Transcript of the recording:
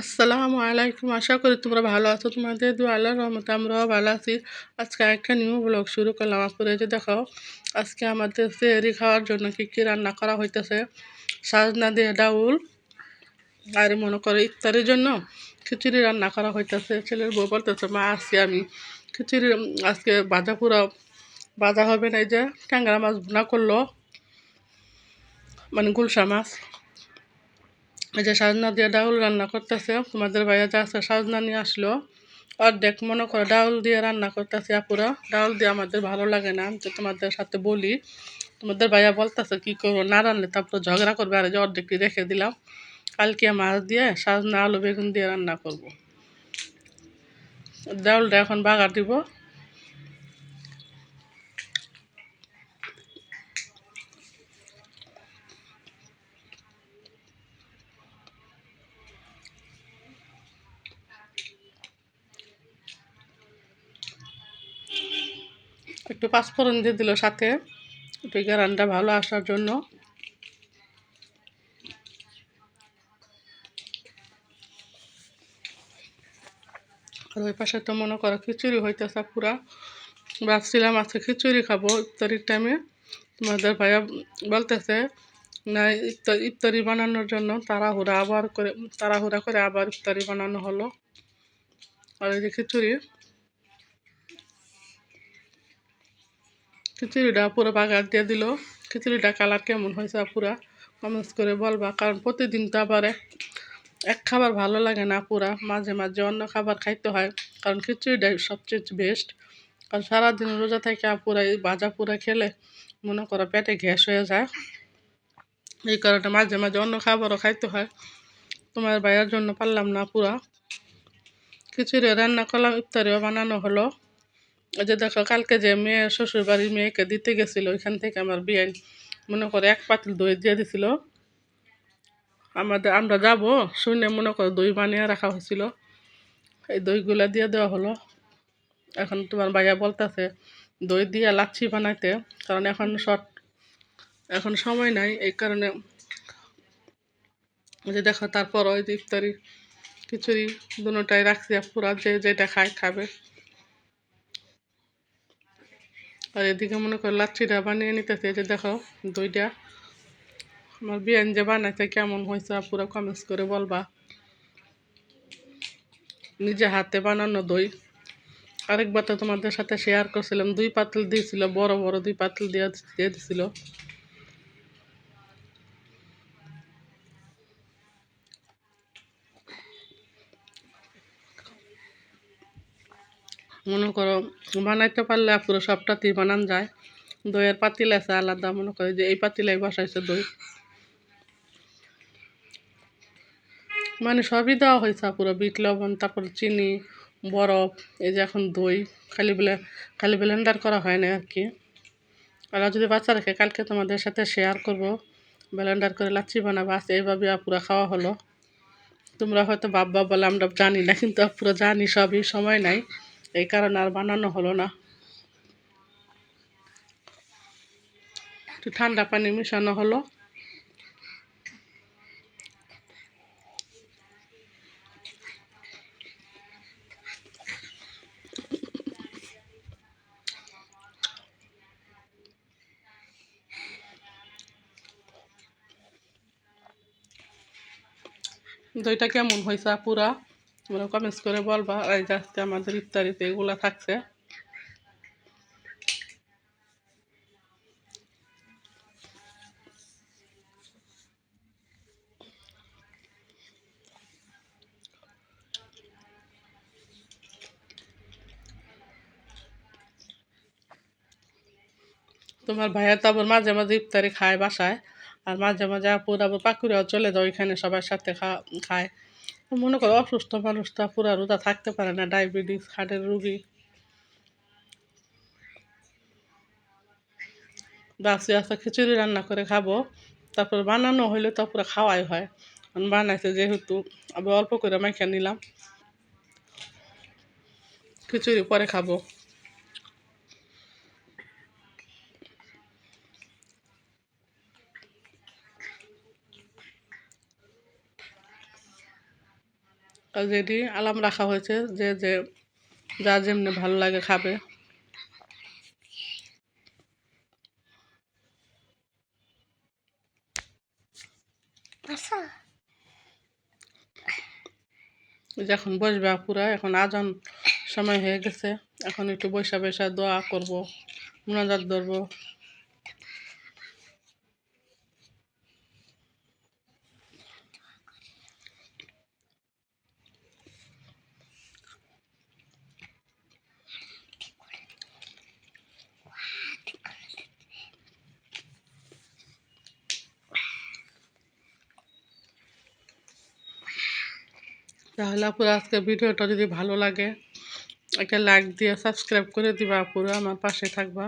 আসসালামু আলাইকুম। আশা করি তোমরা ভালো আছো। তোমাদের দু আল্লাহর রহমতে আমরাও ভালো আছি। আজকে একটা নিউ ব্লগ শুরু করলাম। আপুরে যে দেখো, আজকে আমাদের সেহরি খাওয়ার জন্য কী কী রান্না করা হইতেছে। সাজনা দিয়ে ডাউল আর মনে করো ইফতারের জন্য খিচুড়ি রান্না করা হইতেছে। ছেলের বউ বলতেছে, মা, আজকে আমি খিচুড়ি, আজকে বাজা পুরো বাজা হবে না এই যে ট্যাংরা মাছ ভুনা করল। মানে গুলশা মাছ। এই যে সাজনা দিয়ে ডাউল রান্না করতেছে, তোমাদের ভাইয়া যা আছে সাজনা নিয়ে আসলো, অর্ধেক মনে করো ডাউল দিয়ে রান্না করতেছে আপুরা। ডাউল দিয়ে আমাদের ভালো লাগে না তো তোমাদের সাথে বলি। তোমাদের ভাইয়া বলতেছে, কি করব? না রান্নলে তারপর ঝগড়া করবে, আর যে অর্ধেকটি রেখে দিলাম। কালকে মাছ দিয়ে সাজনা আলু বেগুন দিয়ে রান্না করব। ডাউলটা এখন বাগার দিব। একটু পাঁচফোড়ন দিয়ে দিল সাথে। একটু গ্যারানটা ভালো আসার জন্য। আর ওই পাশে তো মনে করো খিচুড়ি হইতেছে পুরা। ভাবছিলাম আজকে খিচুড়ি খাব ইফতারির টাইমে তোমাদের ভাইয়া বলতেছে, না, ইফতার, ইফতারি বানানোর জন্য তাড়াহুড়া আবার করে, তাড়াহুড়া করে আবার ইফতারি বানানো হলো। আর এই যে খিচুড়ি খিচুড়িটা পুরো বাগার দিয়ে দিল। খিচুড়িটা কালার কেমন হয়েছে পুরা কমেন্টস করে বলবা। কারণ প্রতিদিন তো আবার এক খাবার ভালো লাগে না পুরা মাঝে মাঝে অন্য খাবার খাইতে হয়। কারণ খিচুড়িটাই সবচেয়ে বেস্ট কারণ সারাদিন রোজা থেকে পুরা এই ভাজা পুরা খেলে মনে করো পেটে গ্যাস হয়ে যায়। এই কারণে মাঝে মাঝে অন্য খাবারও খাইতে হয়। তোমার ভাইয়ের জন্য পারলাম না পুরা খিচুড়ি রান্না করলাম ইফতারিও বানানো হলো। যে দেখো, কালকে যে মেয়ে শ্বশুর বাড়ির মেয়েকে দিতে গেছিল, ওইখান থেকে আমার বিয়ে মনে করে এক পাতিল দই দিয়ে দিছিল। আমাদের, আমরা যাব, শুনে মনে করে দই বানিয়ে রাখা হয়েছিল। এই দইগুলা দিয়ে দেওয়া হলো। এখন তোমার ভাইয়া বলতেছে, দই দিয়ে লাচ্ছি বানাইতে, কারণ এখন শর্ট, এখন সময় নাই, এই কারণে যে দেখো, তারপর ওই ইফতারি খিচুড়ি দুটাই রাখছি, পুরা যে যেটা খায়, খাবে। আর এদিকে মনে করো লাচ্ছিটা বানিয়ে নিতেছে যে দেখো দুইটা। আমার বিয়ান যে বানাইছে, কেমন হয়েছে পুরো কমেন্টস করে বলবা। নিজে হাতে বানানো দই। আরেকবার তো তোমাদের সাথে শেয়ার করছিলাম, দুই পাতল দিয়েছিল, বড় বড় দুই পাতল দিয়ে দিয়ে মনে করো, বানাইতে পারলে পুরো সবটাতেই বানান যায়। দইয়ের পাতিল আছে আলাদা, মনে করে যে এই পাতিলাই বসাইছে দই। মানে সবই দেওয়া হয়েছে পুরো বিট, লবণ, তারপর চিনি, বরফ, এই যে এখন দই, খালি বেলে, খালি ব্লেন্ডার করা হয় না আর কি। আর যদি বাচ্চা রেখে কালকে তোমাদের সাথে শেয়ার করব। ব্লেন্ডার করে লাচ্ছি বানাবো, আজকে এইভাবে পুরো খাওয়া হলো। তোমরা হয়তো বাব্বা বলে আমরা জানি না, কিন্তু পুরো জানি সবই সময় নাই। এই কারণে আর বানানো হলো না। একটু ঠান্ডা পানি মিশানো হলো। দইটা কেমন হয়েছে পুরা তোমরা কমেন্টস করে বলবা আর এই আজকে আমাদের ইফতারিতে এগুলা থাকছে। তোমার ভাইয়া তো আবার মাঝে মাঝে ইফতারি খায় বাসায়, আর মাঝে মাঝে আপুর আবার পাকুড়াও চলে যায় ওইখানে সবার সাথে খায়। মনে করো অসুস্থ মানুষ তো পুরা রোজা থাকতে পারে না, ডায়াবেটিস, হার্টের রুগী। বাসি আসা খিচুড়ি রান্না করে খাব, তারপর বানানো হইলে তো পুরো খাওয়াই হয়। বানাইছে যেহেতু, আমি অল্প করে মাইখা নিলাম। খিচুড়ি পরে খাব। অলরেডি আলাম রাখা হয়েছে যে যে যার যেমনি ভালো লাগে খাবে। আচ্ছা। যে এখন বসবে আপুরা এখন আজান সময় হয়ে গেছে। এখন একটু বৈশা বৈশা দোয়া করব মোনাজাত ধরবো। তাহলে আপুরা আজকে ভিডিওটা যদি ভালো লাগে, একটা লাইক দিয়ে সাবস্ক্রাইব করে দিবা আপুরা আমার পাশে থাকবা।